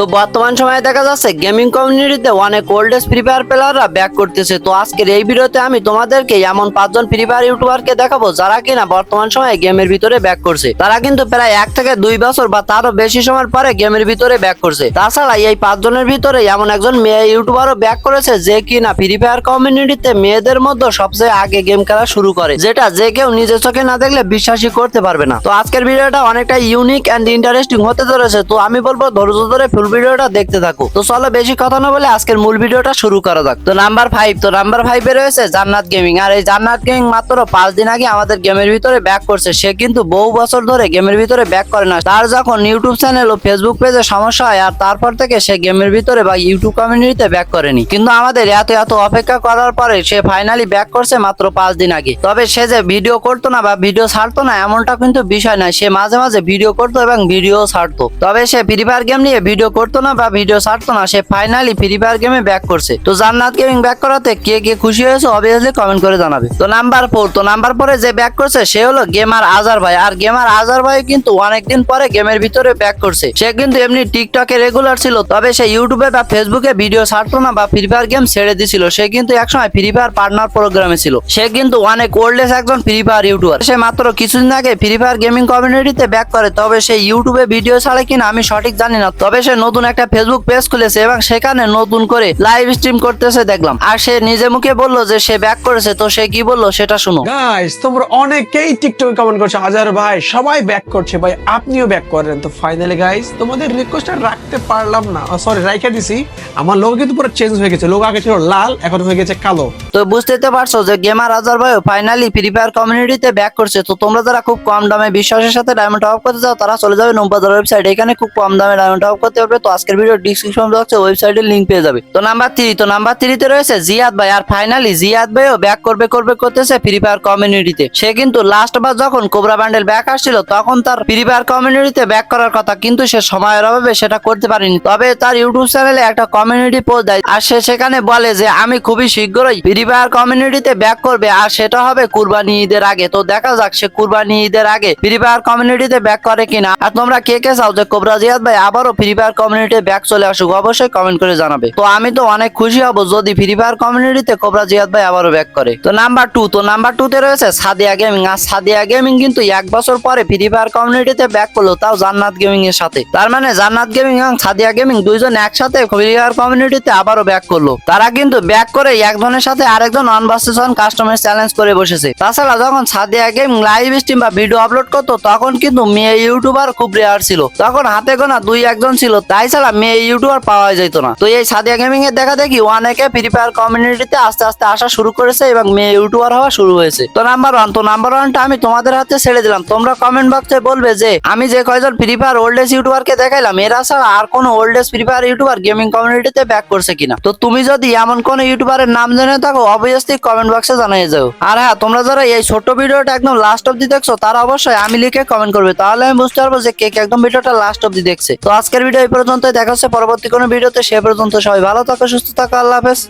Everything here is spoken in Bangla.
তো বর্তমান সময়ে দেখা যাচ্ছে গেমিং কমিউনিটিতে অনেক ওল্ডেস্ট ফ্রি ফায়ার প্লেয়াররা ব্যাক করতেছে। তো আজকের এই ভিডিওতে আমি তোমাদেরকে এমন পাঁচজন ফ্রি ফায়ার ইউটিউবারকে দেখাবো যারা কিনা বর্তমান সময়ে গেমের ভিতরে ব্যাক করছে। তারা কিন্তু প্রায় এক থেকে দুই বছর বা তারও বেশি সময় পরে গেমের ভিতরে ব্যাক করছে। তাছাড়া এই পাঁচজনের ভিতরে এমন একজন মেয়ে ইউটিউবারও ব্যাক করেছে যে কিনা ফ্রি ফায়ার কমিউনিটিতে মেয়েদের মধ্যে সবচেয়ে আগে গেম খেলা শুরু করে, যেটা যে কেউ নিজের চোখে না দেখলে বিশ্বাসই করতে পারবে না। তো আজকের ভিডিওটা অনেকটা ইউনিক অ্যান্ড ইন্টারেস্টিং হতে চলেছে। তো আমি বলব ধৈর্য ধরে ফুল ভিডিওটা দেখতে থাকো। তো চলো বেশি কথা না বলে আজকের মূল ভিডিওটা শুরু করা যাক। তো নাম্বার ফাইভ তো নাম্বার ফাইভে রয়েছে জান্নাত গেমিং আর এই জান্নাত গেমিং মাত্র পাঁচ দিন আগে আমাদের গেমের ভিতরে ব্যাক করছে। সে কিন্তু বহু বছর ধরে গেমের ভিতরে ব্যাক করে না। তার যখন ইউটিউব চ্যানেল ও ফেসবুক পেজে সমস্যা হয়, আর তারপর থেকে সে গেমের ভিতরে বা ইউটিউব কমিউনিটিতে ব্যাক করেনি। কিন্তু আমাদের এত এত অপেক্ষা করার পরে সে ফাইনালি ব্যাক করছে মাত্র পাঁচ দিন আগে। তবে সে যে ভিডিও করতো না বা ভিডিও ছাড়তো না, এমনটা কিন্তু বিষয় নয়। সে মাঝে মাঝে ভিডিও করতো এবং ভিডিও ছাড়তো। তবে সে ফ্রি ফায়ার গেম নিয়ে ভিডিও করতো না বা ভিডিও ছাড়তো না, সে ফাইনালি ফ্রি ফায়ার গেমে ব্যাক করছে। তো জান্নাত গেমিং ব্যাক করাতে কে কে খুশি হয়েছে অবভিয়াসলি কমেন্ট করে জানাবে। তো নাম্বার ফোর তো নাম্বার পরে যে ব্যাক করছে, সে হলো গেমার আজার ভাই। আর গেমার আজার ভাই কিন্তু অনেকদিন পরে গেমের ভিতরে ব্যাক করছে। সে কিন্তু এমনি টিকটকে রেগুলার ছিল, তবে সে ইউটিউবে বা ফেসবুকে ভিডিও ছাড়তো না বা ফ্রি ফায়ার গেম ছেড়ে দিছিল। সে কিন্তু একসময় ফ্রি ফায়ার পার্টনার প্রোগ্রামে ছিল। সে কিন্তু অনেক ওল্ডেস্ট একজন ফ্রি ফায়ার ইউটিউবার সে মাত্র কিছুদিন আগে ফ্রি ফায়ার গেমিং কমিউনিটিতে ব্যাক করে, তবে সে ইউটিউবে ভিডিও ছাড়ে কিনা আমি সঠিক জানি না, তবে সে নতুন একটা ফেসবুক পেজ খুলেছে এবং সেখানে নতুন করে লাইভ স্ট্রিম করতেছে দেখলাম। আর সে নিজে মুখে বলল যে সে ব্যাক করেছে তো সে কি বলল সেটা শুনো। গাইস তোমরা অনেকেই টিকটকে কমেন্ট করছ হাজার ভাই সবাই ব্যাক করছে ভাই আপনিও ব্যাক করেন। তো ফাইনালি গাইস তোমাদের রিকোয়েস্ট রাখতে পারলাম না। সরি রাইখা দিছি। আমার লোগো কিন্তু পুরো চেঞ্জ হয়ে গেছে। লোগো আগে ছিল লাল এখন হয়ে গেছে কালো। তো বুঝতেই তো পারছ যে গেমার আজার ভাই ফাইনালি ফ্রি ফায়ার কমিউনিটিতে ব্যাক করছে। তো তোমরা যারা খুব কম দামে বিশ্বাসের সাথে ডায়মন্ড টপ করতে চাও তারা চলে যাবে নৌবাজার ওয়েবসাইট এখানে খুব কম দামে ডায়মন্ড টপ করতে পারবে তো আজকের ভিডিও ডিসক্রিপশন বক্সে ওয়েবসাইটের লিংক পেয়ে যাবে। তো নাম্বার থ্রি তো নাম্বার থ্রিতে রয়েছে জিয়াদ ভাই, আর ফাইনালি জিয়াদ ভাইও ব্যাক করবে করবে করতেছে ফ্রি ফায়ার কমিউনিটিতে সে কিন্তু লাস্ট বার যখন কোবরা ব্যান্ডেল ব্যাক আসছিল, তখন তার ফ্রি ফায়ার কমিউনিটিতে ব্যাক করার কথা কিন্তু সে সময়ের অভাবে সেটা করতে পারেনি। তবে তার ইউটিউব চ্যানেলে একটা কমিউনিটি পোস্ট দেয়, আর সে সেখানে বলে যে, আমি খুবই শীঘ্রই ফ্রি ফায়ার কমিউনিটিতে ব্যাক করবে, আর সেটা হবে কুরবানি ঈদের আগে। তো দেখা যাক সে কুরবানি ঈদের আগে ফ্রি ফায়ার কমিউনিটিতে ব্যাক করে কিনা। আর তোমরা কে কে চাও যে কোবরা জিয়াদ ভাই আবারও ফ্রি ফায়ার কমিউনিটি ব্যাক চলে আসুক, অবশ্যই কমেন্ট করে জানাবে। তো আমি তো অনেক খুশি হব যদি ফ্রি ফায়ার কমিউনিটিতে কোবরা জিয়াদ ভাই আবারও ব্যাক করে। তো নাম্বার টু তো নাম্বার টু তে রয়েছে সাদিয়া গেমিং আর সাদিয়া গেমিং কিন্তু এক বছর পরে ফ্রি ফায়ার কমিউনিটিতে ব্যাক করল, তাও জান্নাত গেমিং এর সাথে। তার মানে জান্নাত গেমিং এবং সাদিয়া গেমিং দুইজন একসাথে ফ্রি ফায়ার কমিউনিটিতে আবারও ব্যাক করল। তারা কিন্তু ব্যাক করে একজনের সাথে আরেকজন ভার্সেস কাস্টমার চ্যালেঞ্জ করে বসেছে। তাছাড়া যখন সাদিয়া গেমিং লাইভ স্ট্রিম বা ভিডিও আপলোড করতো, তখন কিন্তু মেয়ে ইউটিউবার খুব রেয়ার ছিল। তখন হাতে গোনা দুই একজন ছিল তাই ছাড়া মেয়ে ইউটিউবার পাওয়া যেত না। তো এই সাদিয়া গেমিং এর দেখা দেখি অনেকে ফ্রি ফায়ার কমিউনিটিতে আস্তে আস্তে আসা শুরু করেছে এবং মেয়ে ইউটিউবার হওয়া শুরু হয়েছে। তো নাম্বার ওয়ান তো নাম্বার ওয়ানটা আমি তোমাদের হাতে ছেড়ে দিলাম। তোমরা কমেন্ট বক্সে বলবে যে, আমি যে কয়জন ফ্রি ফায়ার ওল্ডেস্ট ইউটিউবারকে দেখাইলাম, এরা ছাড়া আর কোনো oldest free fire YouTuber gaming কমিউনিটিতে ব্যাক করছে কিনা। তো তুমি যদি এমন কোন ইউটিউবারের নাম জেনে থাকো অবভিয়াসলি কমেন্ট বক্সে জানিয়ে যাও। আর হ্যাঁ তোমরা যারা এই ছোট ভিডিওটা একদম লাস্ট অব্দি দেখছ, তারা অবশ্যই আমি লিখে কমেন্ট করবে। তাহলে আমি বুঝতে পারব যে কে কে একদম ভিডিওটা লাস্ট অব্দি দেখছে। তো আজকের ভিডিও পর্যন্ত দেখা হচ্ছে পরবর্তী কোনো ভিডিওতে। সে পর্যন্ত সবাই ভালো থাকো, সুস্থ থাকো, আল্লাহ হাফেজ।